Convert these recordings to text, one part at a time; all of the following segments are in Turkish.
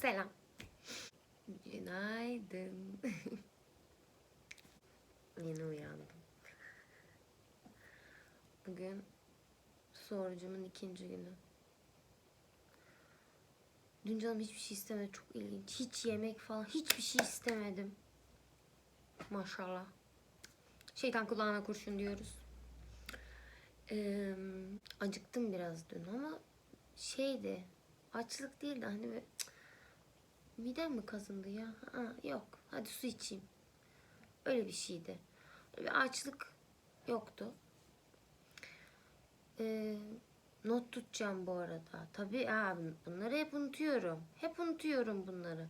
Selam. Günaydın. Yeni uyandım. Bugün sorucumun ikinci günü. Dün canım hiçbir şey istemedi. Çok ilginç. Hiç yemek falan hiçbir şey istemedim. Maşallah. Şeytan kulağına kurşun diyoruz. Ee, acıktım biraz dün ama şeydi açlık değil de hani böyle midem mi kazındı ya? Ha, yok hadi su içeyim. Öyle bir şeydi. Bir açlık yoktu. Ee, not tutacağım bu arada. Tabii abi bunları hep unutuyorum. Hep unutuyorum bunları.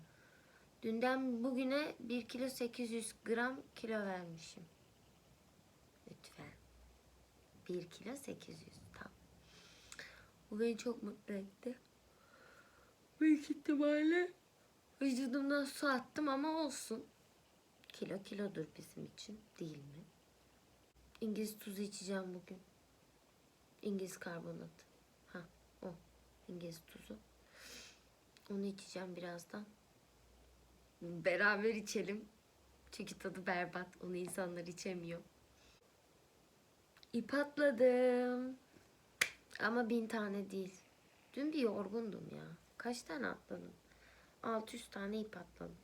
Dünden bugüne 1 kilo 800 gram kilo vermişim. Lütfen. 1 kilo 800. Tamam. Bu beni çok mutlu etti. Büyük ihtimalle vücudumdan su attım ama olsun. Kilo kilodur bizim için değil mi? İngiliz tuzu içeceğim bugün. İngiliz karbonat. Ha o. İngiliz tuzu. Onu içeceğim birazdan. Beraber içelim. Çünkü tadı berbat. Onu insanlar içemiyor. İp atladım. Ama bin tane değil. Dün bir yorgundum ya. Kaç tane atladım? 600 tane ip atladım.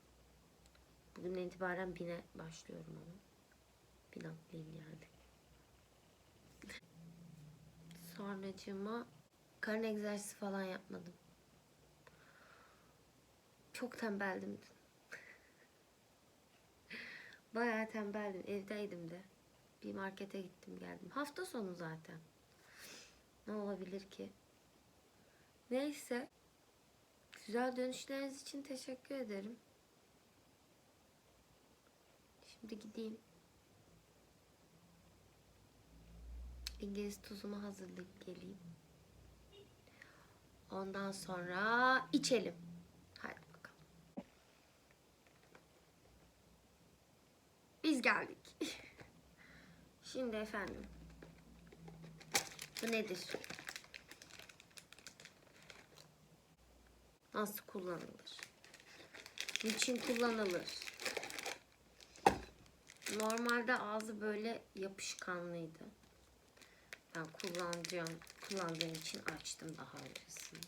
Bugün itibaren bine başlıyorum ama. Bin atlayayım yani. Sonracığıma karın egzersizi falan yapmadım. Çok tembeldim. Bayağı tembeldim. Evdeydim de. Bir markete gittim geldim. Hafta sonu zaten. Ne olabilir ki? Neyse. Güzel dönüşleriniz için teşekkür ederim. Şimdi gideyim. İngiliz tuzumu hazırlayıp geleyim. Ondan sonra içelim. Hadi bakalım. Biz geldik. Şimdi efendim. Bu nedir? Nasıl kullanılır? Niçin kullanılır? Normalde ağzı böyle yapışkanlıydı. Ben kullanacağım, kullandığım için açtım daha öncesinde.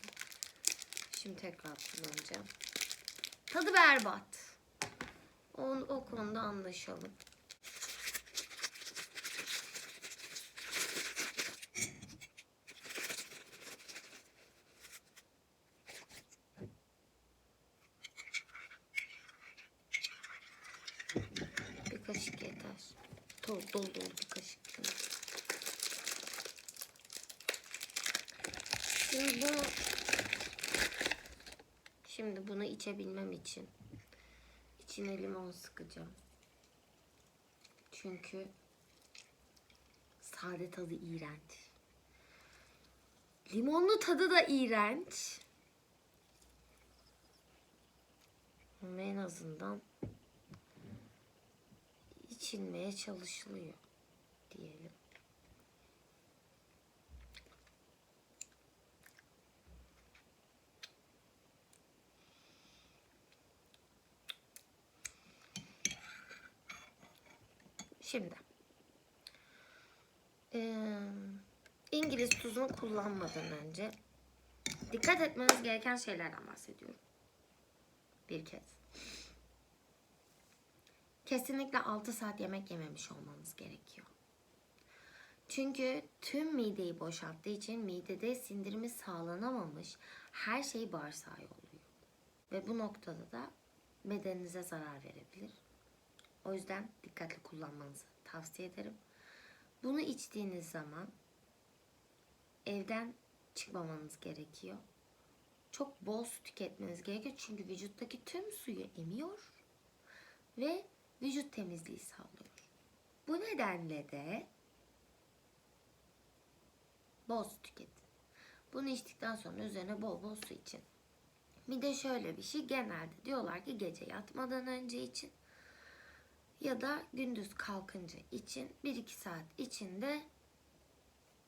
Şimdi tekrar kullanacağım. Tadı berbat. O, o konuda anlaşalım. Bir kaşık yeter. Dolu dolu, bir kaşık. Şimdi bunu Şimdi bunu içebilmem için içine limon sıkacağım. Çünkü sade tadı iğrenç. Limonlu tadı da iğrenç. Ama en azından içilmeye çalışılıyor diyelim. Şimdi eee, İngiliz tuzunu kullanmadan önce dikkat etmeniz gereken şeylerden bahsediyorum. Bir kez. Kesinlikle 6 saat yemek yememiş olmanız gerekiyor. Çünkü tüm mideyi boşalttığı için midede sindirimi sağlanamamış her şey bağırsağa yolluyor. Ve bu noktada da bedeninize zarar verebilir. O yüzden dikkatli kullanmanızı tavsiye ederim. Bunu içtiğiniz zaman evden çıkmamanız gerekiyor. Çok bol su tüketmeniz gerekiyor. Çünkü vücuttaki tüm suyu emiyor ve vücut temizliği sağlıyor. Bu nedenle de bol su tüketin. Bunu içtikten sonra üzerine bol bol su için. Bir de şöyle bir şey genelde diyorlar ki gece yatmadan önce için ya da gündüz kalkınca için 1-2 saat içinde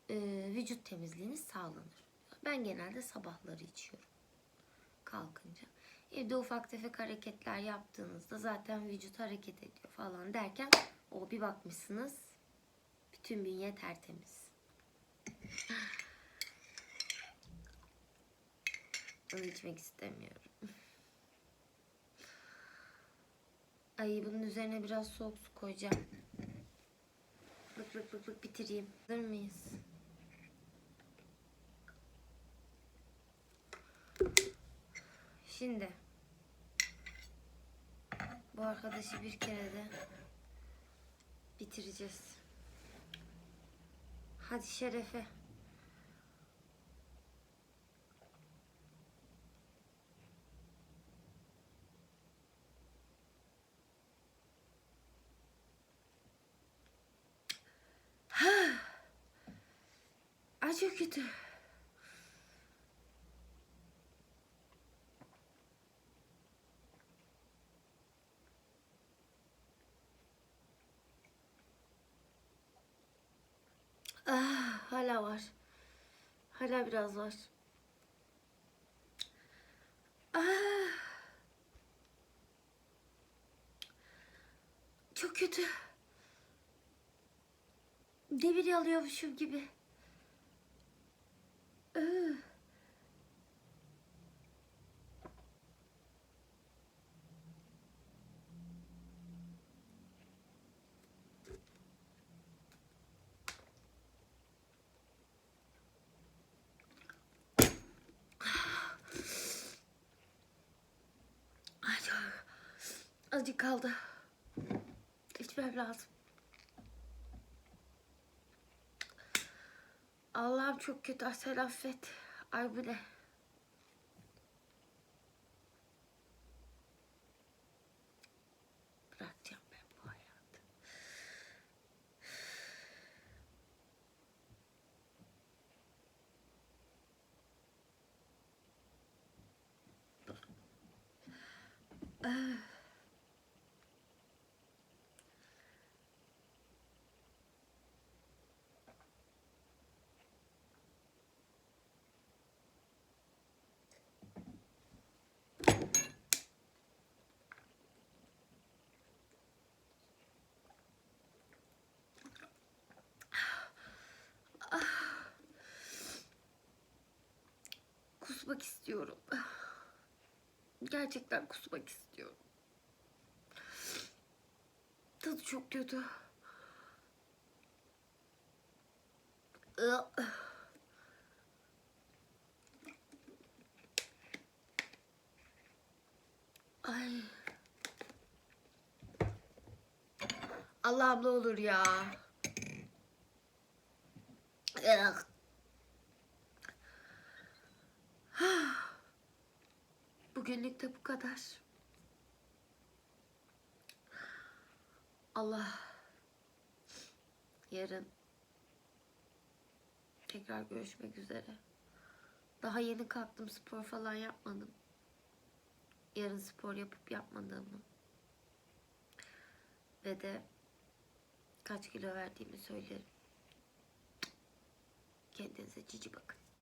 e, vücut temizliğiniz sağlanır. Ben genelde sabahları içiyorum kalkınca. Evde ufak tefek hareketler yaptığınızda zaten vücut hareket ediyor falan derken o bir bakmışsınız bütün bünye tertemiz. Onu içmek istemiyorum. Ay bunun üzerine biraz soğuk su koyacağım. Bık bık bık bık bitireyim. Hazır mıyız? Şimdi bu arkadaşı bir kere de bitireceğiz. Hadi şerefe. Çok kötü. Ah, hala var. Hala biraz var. Ah. Çok kötü. Demir alıyormuşum gibi. Iı. Ay çok. Azıcık kaldı. İçmem lazım. Allah'ım çok kötü. Ay Sen affet. Ay bu ne? Bırakacağım ben bu hayatı. Kusmak istiyorum. Gerçekten kusmak istiyorum. Tadı çok kötü. Ay. Allah'ım ne olur ya. Iı. Bugünlük de bu kadar. Allah yarın tekrar görüşmek üzere. Daha yeni kalktım spor falan yapmadım. Yarın spor yapıp yapmadığımı ve de kaç kilo verdiğimi söylerim. Kendinize cici bakın.